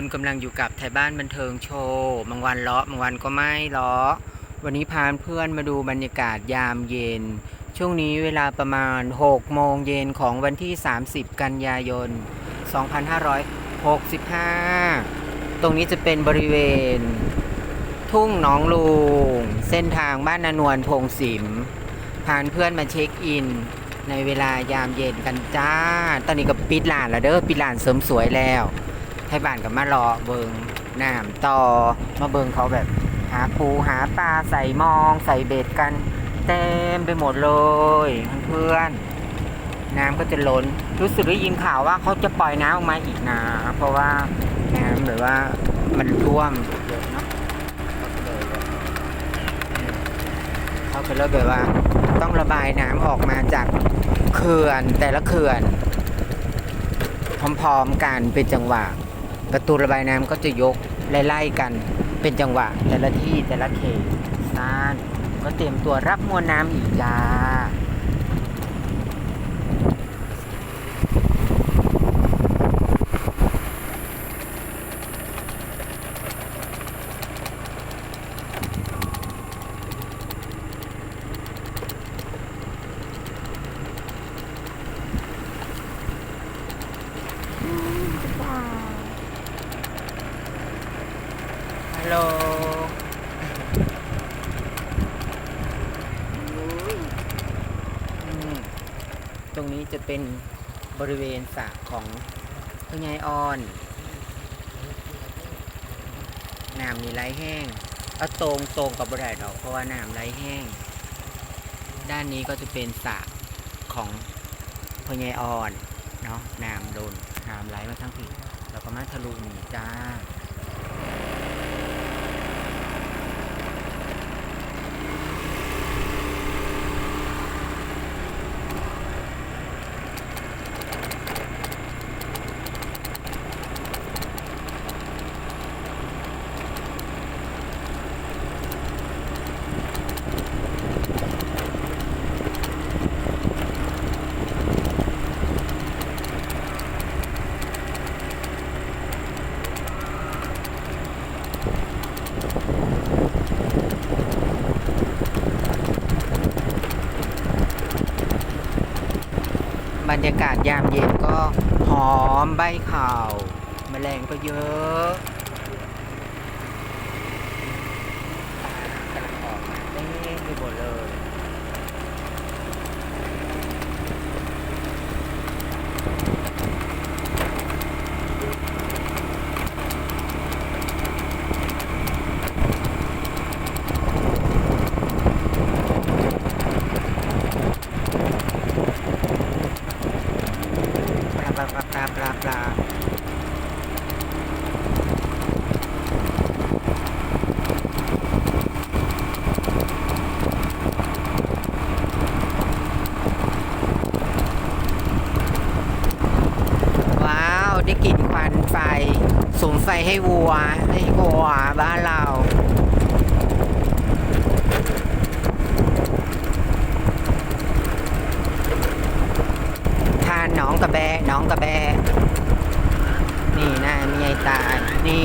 คุณกำลังอยู่กับไทยบ้านบันเทิงโชว์บางวันเลาะบางวันก็ไม่เลาะวันนี้พาเพื่อนมาดูบรรยากาศยามเย็น ช่วงนี้เวลาประมาณ 6 โมงเย็นของวันที่ 30 กันยายน 2565 ตรงนี้จะเป็นบริเวณ ทุ่งหนองลุงเส้นทางบ้านนานวลพงศิมพาเพื่อนมาเช็คอิน ในเวลายามเย็นกันจ้า ตอนนี้ก็ปิดร้านแล้วเด้อปิดร้านเสริมสวยแล้ว ให้บ้านกับมารอเบิงน้ำต่อมาเบิงเขาแบบ หาปูหาปลาใส่มอง ใส่เบ็ดกัน เต็มไปหมดเลยเพื่อนน้ำก็จะล้น รู้สึกได้ยินข่าวว่าเขาจะปล่อยน้ำออกมาอีกนะเพราะว่าน้ำแบบว่ามันท่วมเยอะเนาะเขาก็เลยแบบว่า ต้องระบายน้ำออกมาจากเขื่อนแต่ละเขื่อน พร้อมๆกันเป็นจังหวะ ประตูระบายน้ำก็จะยกไล่ๆกัน เป็นจังหวะ แต่ละที่แต่ละเขตซานก็เตรียมตัวรับมวลน้ำอีกจ้า ฮัลโหลอืม ตรงนี้จะเป็นบริเวณสระของพญายอ่อนน้ำนี่ไหลแห้งเอาตรงตรงกับบริเวณดอกเพราะว่าน้ำไหลแห้ง ด้านนี้ก็จะเป็นสระของพญายอ่อนเนาะน้ำโดนน้ำไหลมาทั้งทีแล้วก็มาทะลุนี่จ้า รรยากาศยามเย็นก็หอมใบข่าวแมลงก็เยอะกำลังออกมาเต็มไปหมดเลย ปลาปลาปลาปลาปลาปลาว้าว ได้กลิ่นควันไฟสุมไฟ ให้วัวให้วัวบ้านเราทานน้องกระแบน้องกระแบนี่นะมีไอตายนี่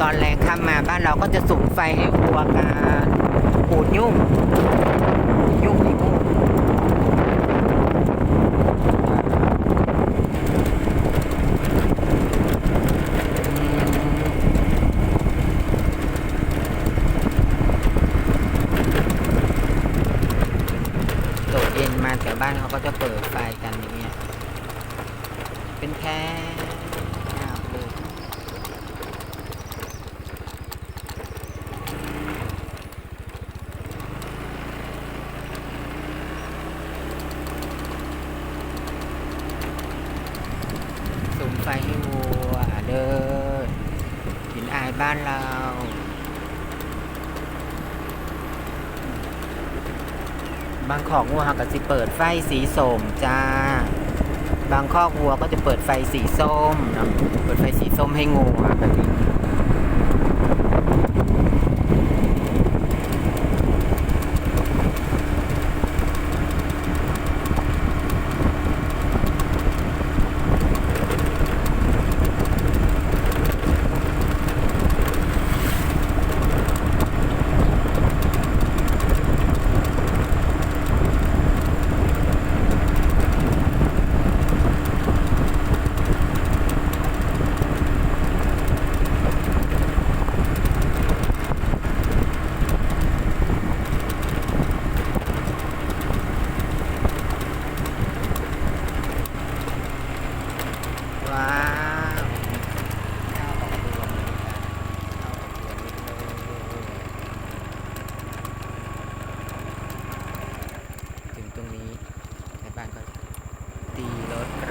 ตอนแรงค่ำมาบ้านเราก็จะสุมไฟให้วัวกันปูดยุ่งอีกมุ่งโดดเย็นมาแต่บ้านเขาก็จะเปิดไฟกันอย่างเงี้ย เป็นแค่อ้าเลยสุมไฟให้วัวเด้อหินอายบ้านเรา บางของวัวเขาก็จะเปิดไฟสีส้มจ้า บางคอกวัวก็จะเปิดไฟสีส้มเนาะเปิดไฟสีส้มให้งูอะแบบนี้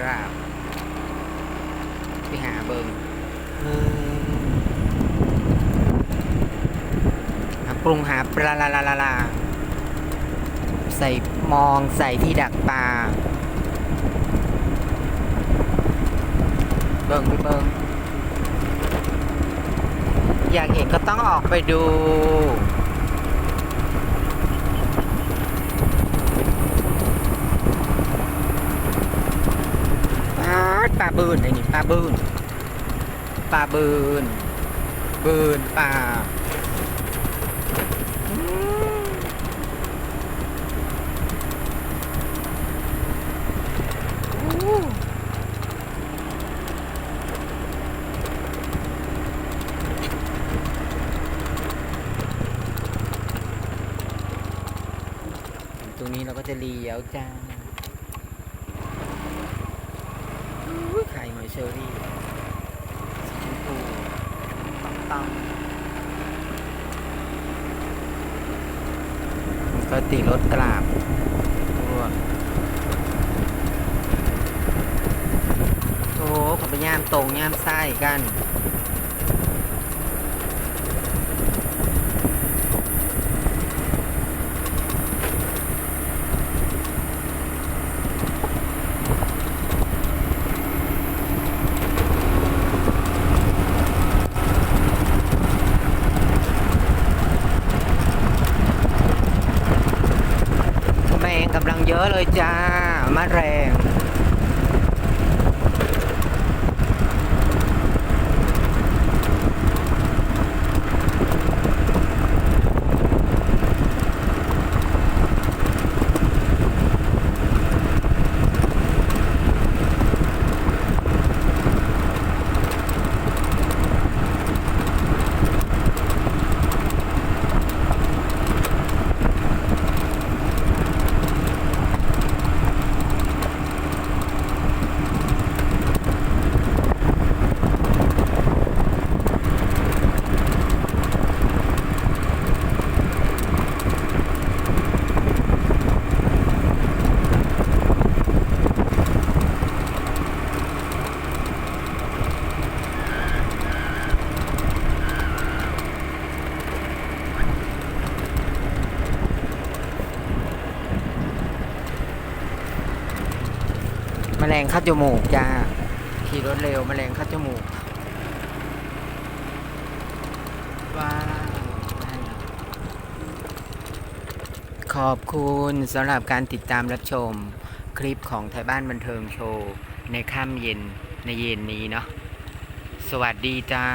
ราบไปหาเบิงเออหา ปรุงหาปลาลาลาลาลาใส่มองใส่ที่ดักปลาเบิ่งไปเบิ่งอยากเห็นก็ต้องออกไปดู ปลาปลาบืนไอ้นี่ปลาบืนปลาบืนบืนปลาอืมอู้ตรงนี้เราก็ จะเลี้ยวจ้าอุ๊ยไข่หอยเชอรี่สีชมพูต้องต้องก็ตีรถกราบตัวโอ้ขอไปย่ามตรงย่ามไส้กัน แมงกำลังเย อะเลยจ้ามาแรง งคัดจมูกจ้า ขี่รถเร็วแมลงคัดจมูก ว้าวขอบคุณสำหรับการติดตามรับชมคลิปของไทยบ้านบันเทิงโชว์ ในค่ำเย็นในเย็นนี้เนาะสวัสดีจ้า